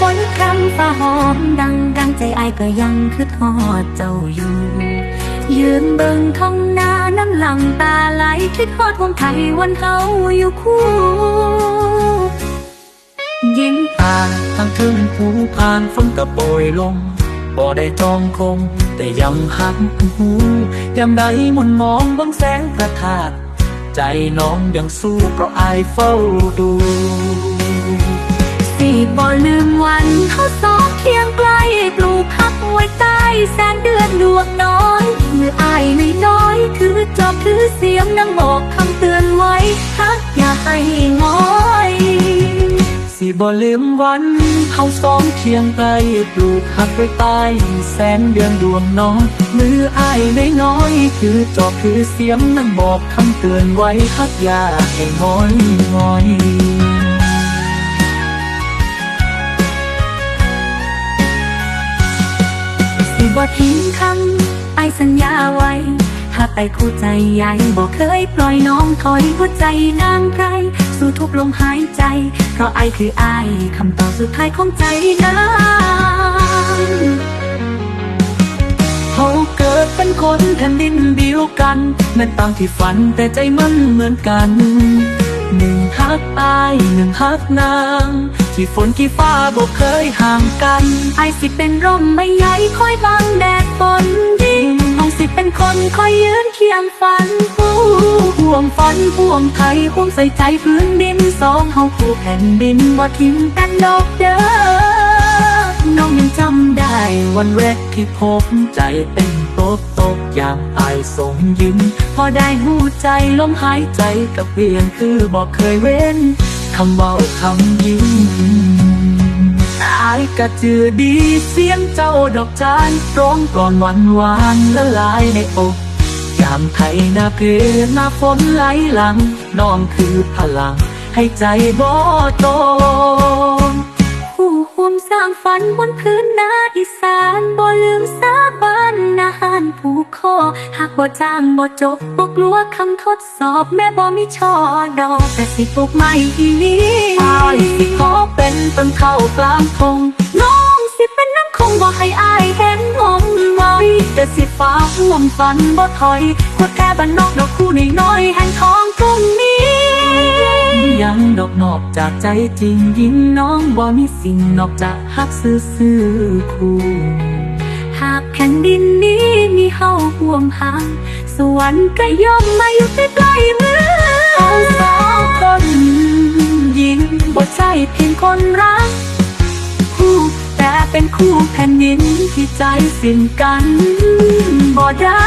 ฝนคำฟ้าหอมดังดังใจไอายก็ยังคือทอดเจ้าอยู่ยืนเบิ่งท้องนาน้ำหลังตาไหลคิดฮอดวงไทยวันเฮาอยู่คู่ยิ้มตาทั้งถึงผูผ่านฝนกระโปรยลงบ่ได้จองคง แต่ยังหักหูยามใดมนมองบังแสงประทาดใจน้องยังสู้เพราะอายเฝ้าดู บ่ลืมวันเขาสองเคียงใกล้ปลูกพักไว้ใต้แสนเดือนดวงน้อยเมื่ออายไม่น้อยถือจอบถือเสียงนั่งบอกคำเตือนไว้ฮักอย่าให้ง้อยสิบ่ลืมวันเขาสองเคียงไกลปลูกหักไว้ใต้แสนเดือนดวงน้อยมืออายไม่น้อยคือจอบคือเสียงนั่งบอกคำเตือนไว้ฮักอย่าให้ง้อยง้อย บ่ทิ้งคำไอสัญญาไว้หากไอคู่ใจใหญ่บอกเคยปล่อยน้องถอยหัวใจนางไพรสู่ทุกลมหายใจ เพราะไอคือไอคำตอบสุดท้ายของใจนางเขาเกิดเป็นคนแผ่นดินเดียวกันแม้ต่างที่ฝันแต่ใจมันเหมือนกันหนึ่งฮักอายหนึ่งฮักนางที่ฝนที่ฟ้าบอกเคยห่างกันไอสิเป็นร่มไม่ใหญ่คอยบัง คนคอยยืนเคียงฝันผู้ห่วงฝันห่วงไทยห่วงใส่ใจพื้นดินสองเฮาคู่แผ่นดินว่าทิ้งกันดอกเด้อน้องยังจำได้วันแรกที่พบใจเต้นโตกตกอย่างอายสงยิ้ม พอได้หูใจลมหายใจกับเพียงคือบอกเคยเว้นคำเบาคำยิ้ม กะจือดีเสียงเจ้าดอกจานร้องก่อนวันวานละลายในอกยามไทยนาเพหน้าฝนไหลหลัง น้องคือพลัง ให้ใจบ่ตนผู้ห่วมสร้างฝันบนพื้นนาอีสานบ่ลืมสาบานนา หารผู้คอหากบ่จ้างบ่จบบ่กลัวคำทดสอบแม่บ่มีช่อดอกแต่สิปลูกไม้อีหลีอายสิขอเป็นต้นข้าวกลางทงน้องสิเป็นน้ำคงบ่ให้อายเห็นงมงอยแต่สิฟ้าห่วงฝันบ่ถอยกดแค่บ้านนอกดอกคู่น้อยๆแห่งทองกรุงนี้ยังดอกนอกจากใจจริงยิ่งน้องบ่มีสิ่งนอกจากฮักซื่อๆคู่หากแผ่นดินนี้มี เฮาห่วมหางสวรรค์ก็ย่อมมาอยู่ใกล้ๆมือเอาสองคนยิงบ่ใช่เพียงคนรัก คู่แต่เป็นคู่แผ่นดินที่ใจสิ้นกันบ่ได้